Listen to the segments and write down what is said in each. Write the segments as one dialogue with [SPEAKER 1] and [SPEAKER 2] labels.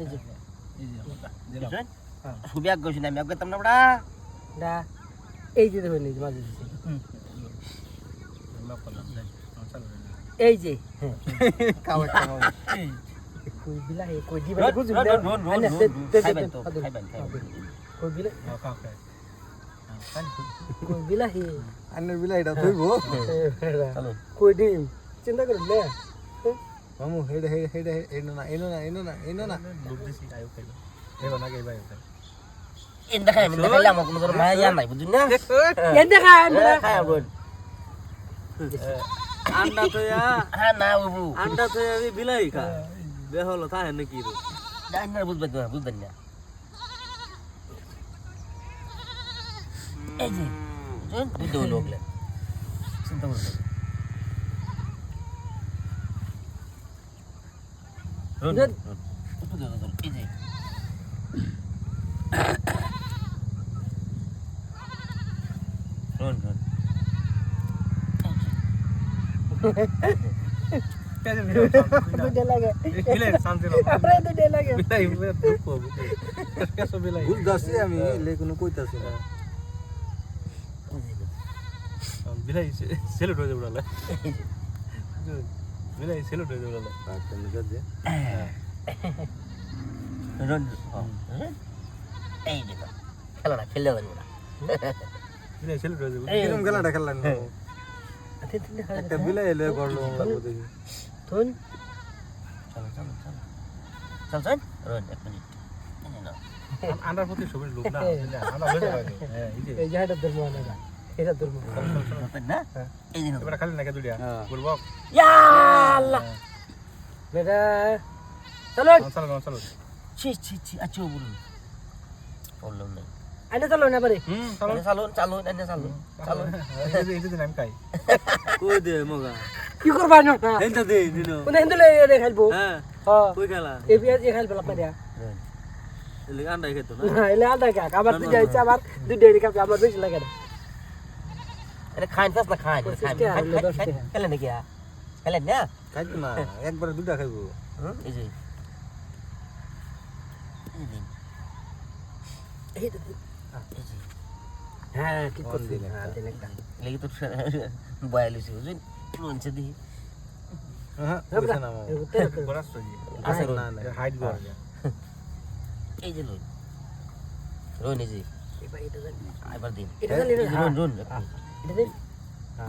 [SPEAKER 1] এই যে হ্যাঁ।
[SPEAKER 2] সুবি আগ গেছি না আমি আগ গেতাম না বড়া
[SPEAKER 1] দা এই যে দেখুন এই যে মাঝে
[SPEAKER 3] রে
[SPEAKER 1] এই যে হ্যাঁ। কই বিলাহি কই দিবা
[SPEAKER 2] রোন,
[SPEAKER 1] না
[SPEAKER 2] খাইবেন তো, খাইবেন, খাইবেন।
[SPEAKER 1] কই বিলা
[SPEAKER 3] হ্যাঁ
[SPEAKER 1] কই বিলাহি
[SPEAKER 4] আন্নের বিলা এটা ধরব
[SPEAKER 2] চলো।
[SPEAKER 1] কই ডিম? চিন্তা করুন না
[SPEAKER 4] মামু হেডে হেডে হেডে এনো না এনো না এনো না এনো না
[SPEAKER 3] লোক দিছি আয়ো খাইলো এবার না গাইবা আয়ো খাই
[SPEAKER 2] এন দেখাই আমি দেখাইলে আমার কোনো ধরনের মায়া নাই বুঝুন না
[SPEAKER 1] এন দেখা আমরা
[SPEAKER 2] খাই রোন
[SPEAKER 5] আন্ডা তো ইয়া
[SPEAKER 2] হ্যাঁ না বাবু
[SPEAKER 5] আন্ডা তো আমি বিলাই খা বেহলো থাকে নাকি রে
[SPEAKER 2] জানি না বুঝবেন না বুঝবেন না এই যে বুঝুন বুঝতে হলো ওগুলো চিন্তা করবেন রোন
[SPEAKER 1] রোন।
[SPEAKER 2] রোন। একটু দূরে দূরে, এই যে রোন রোন
[SPEAKER 3] পেজে নিয়ে
[SPEAKER 1] দুইটা লাগে
[SPEAKER 3] বিলাই শান্তি না
[SPEAKER 1] আমরা দুইটা লাগে
[SPEAKER 3] বিলাই দুঃখ হবে কেসো বিলাই
[SPEAKER 4] বুঝতাছি আমি লে কোনো কইতাছি না।
[SPEAKER 3] বিলাই সেলুট হয়ে যাবে বিলাই সেলুট হয়ে যাবে
[SPEAKER 4] আচ্ছা নিকে দে
[SPEAKER 2] রন এই দেখো খেলো খেললে হবে না
[SPEAKER 3] বিলাই সেলুট হয়ে যাবে
[SPEAKER 4] খেলাটা একটা এলে করল লাগবো দেখি
[SPEAKER 1] তুন
[SPEAKER 2] চলো চলো চলো চল চল রন এক মিনিট
[SPEAKER 3] আন্ডার প্রতি সবুজ লোক না আমরা হয়ে যাবে হ্যাঁ এই যে
[SPEAKER 1] এই যে এটা না এটা
[SPEAKER 2] ধরবেন না? এই দিন
[SPEAKER 3] এবার খালি নাকি দুলিয়া।
[SPEAKER 4] হ্যাঁ।
[SPEAKER 3] বলব?
[SPEAKER 1] ইয়া আল্লাহ। বেটা চলো
[SPEAKER 3] চলো চলো
[SPEAKER 2] ছি ছি ছি আচ্ছা বলুন। বললাম না।
[SPEAKER 1] আইনা চলো না পারে
[SPEAKER 3] হুম চলো
[SPEAKER 2] চালুন চালুন এনে চালুন চালুন।
[SPEAKER 3] এই যে এই আমি খাই
[SPEAKER 5] কই? দে মগা?
[SPEAKER 1] কি করবা না
[SPEAKER 5] হেনটা দে দিনো
[SPEAKER 1] কোন হিন্দুলে এনে খাইবো
[SPEAKER 5] হ্যাঁ।
[SPEAKER 1] হ্যাঁ।
[SPEAKER 5] কই খেলা?
[SPEAKER 1] এই বিয়া এই খাইবো আপনার দিয়া
[SPEAKER 5] এলে আন্ডা খেতো না?
[SPEAKER 1] এলে কা আবার দুই যাইছে আবার দুই ডেরি কাপে আমার বেশি লাগে না।
[SPEAKER 2] আরে খাইন ফাস না খাইন
[SPEAKER 1] টাকা।
[SPEAKER 2] নাকি খেলেন না?
[SPEAKER 4] খাইতো না একবারে দুটা খাইবো।
[SPEAKER 2] এই যে।
[SPEAKER 1] হ্যাঁ ঠিক
[SPEAKER 4] অন
[SPEAKER 1] করছিস। হ্যাঁ দিন একটা।
[SPEAKER 2] লেগে তো বয়ালিশ বুঝলেন লঞ্চে দিই
[SPEAKER 4] হ্যাঁ
[SPEAKER 3] জি। গর
[SPEAKER 2] এই যে এই যে।
[SPEAKER 1] এবার এটা দেন।
[SPEAKER 2] এবার দিন।
[SPEAKER 1] এটা দেন এটা
[SPEAKER 2] রন রন।
[SPEAKER 1] এটা দেন।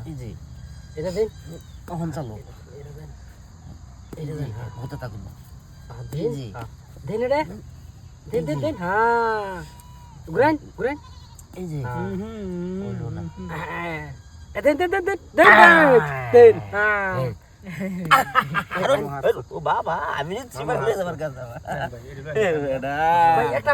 [SPEAKER 2] এই
[SPEAKER 1] এটা দেন।
[SPEAKER 2] কখন চালো?
[SPEAKER 1] এটা দেন। এটা দেন। হ্যাঁ
[SPEAKER 2] হতে থাকুন
[SPEAKER 1] হ্যাঁ, দেন।
[SPEAKER 2] যে।
[SPEAKER 1] দেন এটা। দেন দেন দেন। হ্যাঁ। ঘুরান ঘুরান।
[SPEAKER 2] এই যে।
[SPEAKER 1] হ্যাঁ। হ্যাঁ দেন দেন দেন দেন। দেন দেন। হ্যাঁ।
[SPEAKER 2] বাবা আমি
[SPEAKER 3] এটা
[SPEAKER 2] এটা
[SPEAKER 1] একটা